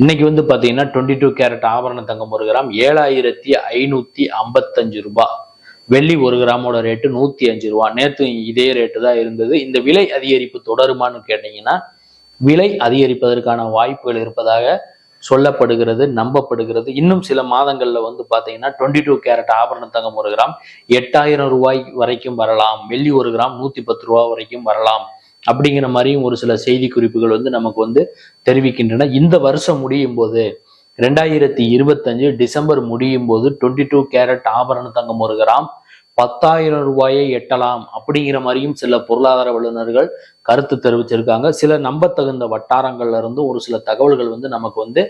இன்னைக்கு வந்து பார்த்தீங்கன்னா டுவெண்ட்டி டூ கேரட் ஆபரண தங்கம் ஒரு கிராம் ஏழாயிரத்தி ஐநூத்தி ஐம்பத்தஞ்சு ரூபாய் வெள்ளி ஒரு கிராமோட ரேட்டு நூத்தி அஞ்சு ரூபா. நேற்று இதே ரேட்டு தான் இருந்தது. இந்த விலை அதிகரிப்பு தொடருமான்னு கேட்டீங்கன்னா விலை அதிகரிப்பதற்கான வாய்ப்புகள் இருப்பதாக சொல்லப்படுகிறது நம்பப்படுகிறது. இன்னும் சில மாதங்கள்ல வந்து பாத்தீங்கன்னா டுவெண்ட்டி டூ கேரட் ஆபரண தங்கம் ஒரு கிராம் எட்டாயிரம் ரூபாய் வரைக்கும் வரலாம். வெள்ளி ஒரு கிராம் நூத்தி பத்து ரூபா வரைக்கும் வரலாம். அப்படிங்கிற மாதிரியும் ஒரு சில செய்தி குறிப்புகள் வந்து நமக்கு வந்து தெரிவிக்கின்றன. இந்த வருஷம் முடியும் போது ரெண்டாயிரத்தி இருபத்தஞ்சு டிசம்பர் முடியும் போது டுவெண்ட்டி டூ கேரட் ஆபரண தங்கம் ஒரு கிராம் பத்தாயிரம் ரூபாயை எட்டலாம் அப்படிங்கிற மாதிரியும் சில பொருளாதார வல்லுநர்கள் கருத்து தெரிவிச்சிருக்காங்க. சில நம்பத்தகுந்த வட்டாரங்கள்ல இருந்து ஒரு சில தகவல்கள் வந்து நமக்கு வந்து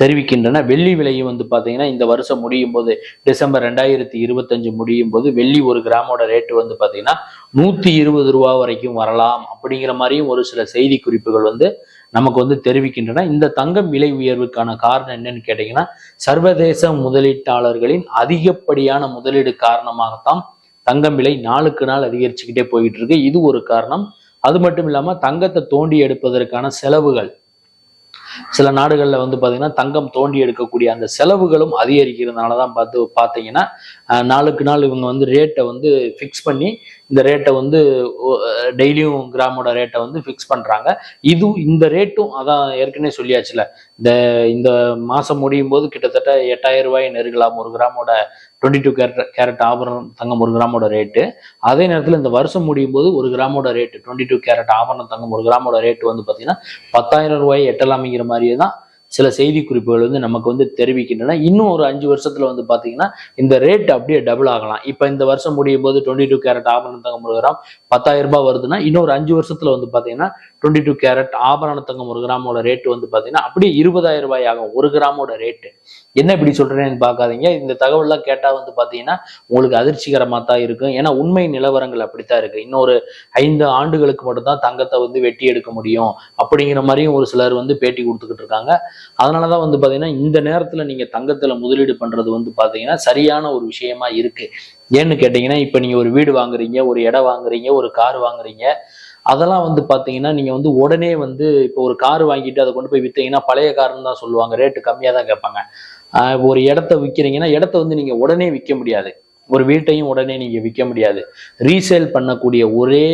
தெரிவிக்கின்றன. வெள்ளி விலையும் வந்து பார்த்தீங்கன்னா இந்த வருஷம் முடியும் போது டிசம்பர் ரெண்டாயிரத்தி இருபத்தஞ்சு முடியும் போது வெள்ளி ஒரு கிராமோட ரேட்டு வந்து பார்த்தீங்கன்னா நூற்றி இருபது ரூபா வரைக்கும் வரலாம் அப்படிங்கிற மாதிரியும் ஒரு சில செய்தி குறிப்புகள் வந்து நமக்கு வந்து தெரிவிக்கின்றன. இந்த தங்கம் விலை உயர்வுக்கான காரணம் என்னன்னு கேட்டீங்கன்னா சர்வதேச முதலீட்டாளர்களின் அதிகப்படியான முதலீடு காரணமாகத்தான் தங்கம் விலை நாளுக்கு நாள் அதிகரிச்சுக்கிட்டே போயிட்டு இருக்கு இது ஒரு காரணம். அது மட்டும் இல்லாம தங்கத்தை தோண்டி எடுப்பதற்கான செலவுகள். சில நாடுகள்ல வந்து பார்த்தீங்கன்னா தங்கம் தோண்டி எடுக்கக்கூடிய அந்த செலவுகளும் அதிகரிக்கிறதுனால தான் பார்த்து பார்த்தீங்கன்னா நாளுக்கு நாள் இவங்க வந்து ரேட்டை வந்து ஃபிக்ஸ் பண்ணி இந்த ரேட்டை வந்து டெய்லியும் கிராமோட ரேட்டை வந்து ஃபிக்ஸ் பண்ணுறாங்க இது இந்த ரேட்டும் அதான் ஏற்கனவே சொல்லியாச்சுல. இந்த இந்த மாதம் முடியும் போது கிட்டத்தட்ட எட்டாயிரம் ரூபாய் நெருங்கலாம். ஒரு கிராமோட டுவெண்ட்டி டூ கேரட் கேரட் ஆபரணம் தங்கம் ஒரு கிராமோட ரேட்டு அதே நேரத்தில் இந்த வருஷம் முடியும் போது ஒரு கிராமோட ரேட்டு டுவெண்ட்டி டூ கேரட் ஆபரணம் தங்கம் ஒரு கிராமோட ரேட்டு வந்து பார்த்தீங்கன்னா பத்தாயிரம் ரூபாய் எட்டலாமிங்கிற மாதிரியே தான் சில செய்தி குறிப்புகள் வந்து நமக்கு வந்து தெரிவிக்கின்றன. இன்னும் ஒரு அஞ்சு வருஷத்துல வந்து பாத்தீங்கன்னா இந்த ரேட் அப்படியே டபுள் ஆகலாம். இப்ப இந்த வருஷம் முடியும் போது டுவெண்ட்டி டூ கேரட் ஆபரணம் தங்கம் ஒரு கிராம் பத்தாயிரம் ரூபாய் வருதுன்னா இன்னும் ஒரு அஞ்சு வருஷத்துல வந்து பாத்தீங்கன்னா டுவெண்ட்டி டூ கேரட் ஆபரண தங்கம் ஒரு கிராமோட ரேட் வந்து பார்த்தீங்கன்னா அப்படியே இருபதாயிரம் ரூபாய் ஆகும் ஒரு கிராமோட ரேட்டு என்ன இப்படி சொல்றேன்னு பார்க்காதீங்க. இந்த தகவல்லாம் கேட்டால் வந்து பார்த்தீங்கன்னா உங்களுக்கு அதிர்ச்சிகரமாக தான் இருக்கும். ஏன்னா உண்மை நிலவரங்கள் அப்படித்தான் இருக்கு. இன்னொரு ஐந்து ஆண்டுகளுக்கு மட்டும்தான் தங்கத்தை வந்து வெட்டி எடுக்க முடியும். அப்படிங்கிற மாதிரியும் ஒரு சிலர் வந்து பேட்டி கொடுத்துக்கிட்டு இருக்காங்க. அதனாலதான் வந்து பார்த்தீங்கன்னா இந்த நேரத்தில் நீங்கள் தங்கத்தில் முதலீடு பண்ணுறது வந்து பார்த்தீங்கன்னா சரியான ஒரு விஷயமா இருக்கு. ஏன்னு கேட்டீங்கன்னா இப்போ நீங்கள் ஒரு வீடு வாங்குறீங்க ஒரு இடம் வாங்குறீங்க ஒரு கார் வாங்குறீங்க அதெல்லாம் வந்து பார்த்தீங்கன்னா நீங்க வந்து உடனே வந்து இப்போ ஒரு கார் வாங்கிட்டு அதை கொண்டு போய் வித்தீங்கன்னா பழைய காருன்னு தான் சொல்லுவாங்க. ரேட்டு கம்மியாக தான் கேட்பாங்க. ஒரு இடத்த விற்கிறீங்கன்னா இடத்த வந்து நீங்க உடனே விற்க முடியாது. ஒரு வீட்டையும் உடனே நீங்க விற்க முடியாது. ரீசேல் பண்ணக்கூடிய ஒரே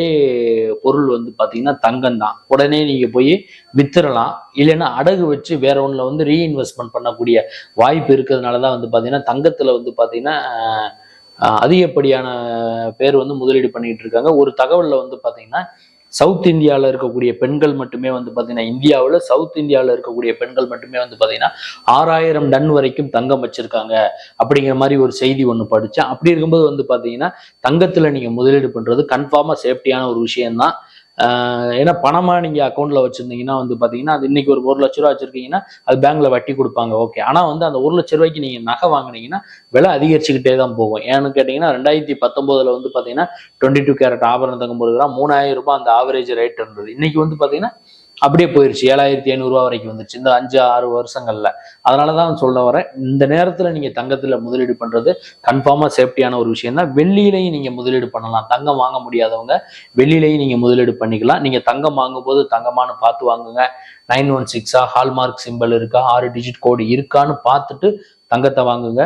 பொருள் வந்து பார்த்தீங்கன்னா தங்கம் தான். உடனே நீங்க போய் வித்துடலாம். இல்லைன்னா அடகு வச்சு வேற ஒன்றில் வந்து ரீஇன்வெஸ்ட்மெண்ட் பண்ணக்கூடிய வாய்ப்பு இருக்கிறதுனால தான் வந்து பார்த்தீங்கன்னா தங்கத்தில் வந்து பார்த்தீங்கன்னா அதிகப்படியான பேர் வந்து முதலீடு பண்ணிட்டு இருக்காங்க. ஒரு தகவலில் வந்து பார்த்தீங்கன்னா சவுத் இந்தியாவில் இருக்கக்கூடிய பெண்கள் மட்டுமே வந்து பார்த்தீங்கன்னா இந்தியாவில் சவுத் இந்தியாவில் இருக்கக்கூடிய பெண்கள் மட்டுமே வந்து பார்த்தீங்கன்னா ஆறாயிரம் டன் வரைக்கும் தங்கம் வச்சிருக்காங்க. அப்படிங்கிற மாதிரி ஒரு செய்தி ஒன்று படித்தேன் அப்படி இருக்கும்போது வந்து பார்த்தீங்கன்னா தங்கத்தில் நீங்கள் முதலீடு பண்ணுறது கன்ஃபார்மாக சேஃப்டியான ஒரு விஷயம்தான். ஏன்னா பணமாக நீங்கள் அக்கௌண்ட்டில் வச்சுருந்தீங்கன்னா வந்து பார்த்தீங்கன்னா அது இன்னைக்கு ஒரு ஒரு லட்ச ரூபா வச்சுருக்கீங்கன்னா அது பேங்க்கில் வட்டி கொடுப்பாங்க. ஓகே ஆனால் வந்து அந்த ஒரு லட்ச ரூபாய்க்கு நீங்கள் நகை வாங்கினீங்கன்னா விலை அதிகரிச்சுக்கிட்டே தான் போகும். ஏன்னு கேட்டிங்கன்னா ரெண்டாயிரத்தி பத்தொம்போதில் வந்து பார்த்தீங்கன்னா டுவெண்ட்டி டூ கேரட் ஆபரணம் தங்கம் ஒரு கிராம் மூணாயிரம் ரூபாய் அந்த ஆவரேஜ் ரேட் இருந்தது. இன்றைக்கி வந்து பார்த்தீங்கன்னா அப்படியே போயிருச்சு. ஏழாயிரத்தி ஐநூறுரூவா வரைக்கும் வந்துச்சு இந்த அஞ்சு ஆறு வருஷங்கள்ல. அதனால தான் சொல்ல வரேன் இந்த நேரத்தில் நீங்கள் தங்கத்தில் முதலீடு பண்ணுறது கன்ஃபார்மாக சேஃப்டியான ஒரு விஷயம் தான் வெள்ளியிலையும் நீங்கள் முதலீடு பண்ணலாம். தங்கம் வாங்க முடியாதவங்க வெள்ளியிலையும் நீங்கள் முதலீடு பண்ணிக்கலாம். நீங்கள் தங்கம் வாங்கும்போது தங்கமானு பார்த்து வாங்குங்க. நைன் ஒன் சிக்ஸா ஹால்மார்க் சிம்பிள் இருக்கா ஆறு டிஜிட் கோடு இருக்கான்னு பார்த்துட்டு தங்கத்தை வாங்குங்க.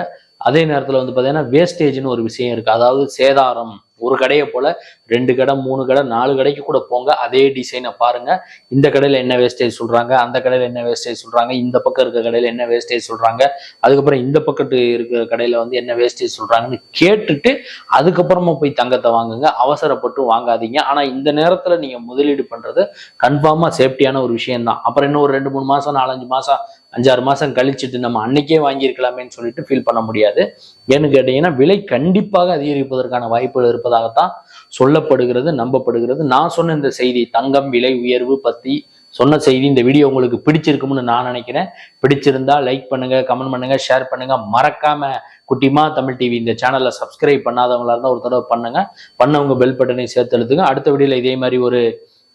அதே நேரத்தில் வந்து பார்த்தீங்கன்னா வேஸ்டேஜ்னு ஒரு விஷயம் இருக்குது அதாவது சேதாரம். ஒரு கடையை போல ரெண்டு கடை மூணு கடை நாலு கடைக்கு கூட போங்க. அதே டிசைனை பாருங்க. இந்த கடையில் என்ன வேஸ்டேஜ் சொல்றாங்க? அந்த கடையில் என்ன வேஸ்டேஜ் சொல்றாங்க? இந்த பக்கம் இருக்க கடையில் என்ன வேஸ்டேஜ் சொல்றாங்க? அதுக்கப்புறம் இந்த பக்கத்து இருக்கிற கடையில் வந்து என்ன வேஸ்டேஜ் சொல்றாங்கன்னு கேட்டுட்டு அதுக்கப்புறமா போய் தங்கத்தை வாங்குங்க. அவசரப்பட்டு வாங்காதீங்க. ஆனால் இந்த நேரத்தில் நீங்கள் முதலீடு பண்ணுறது கன்ஃபார்மாக சேஃப்டியான ஒரு விஷயம்தான். அப்புறம் இன்னும் ஒரு ரெண்டு மூணு மாதம் நாலஞ்சு மாதம் அஞ்சாறு மாசம் கழிச்சிட்டு நம்ம அன்னைக்கே வாங்கியிருக்கலாமேன்னு சொல்லிட்டு ஃபீல் பண்ண முடியாது. ஏன்னு கேட்டீங்கன்னா விலை கண்டிப்பாக அதிகரிப்பதற்கான வாய்ப்புகள் இருப்பதாகத்தான் சொல்லப்படுகிறது நம்பப்படுகிறது. நான் சொன்ன இந்த செய்தி தங்கம் விலை உயர்வு பத்தி சொன்ன செய்தி இந்த வீடியோ உங்களுக்கு பிடிச்சிருக்கும்னு நான் நினைக்கிறேன். பிடிச்சிருந்தா லைக் பண்ணுங்க கமெண்ட் பண்ணுங்க ஷேர் பண்ணுங்க. மறக்காம குட்டிமா தமிழ் டிவி இந்த சேனலை சப்ஸ்கிரைப் பண்ணாதவங்களா இருந்தால் ஒரு தடவை பண்ணுங்க. பண்ணவங்க பெல் பட்டனை சேர்த்து எழுத்துங்க அடுத்த வீடியோல இதே மாதிரி ஒரு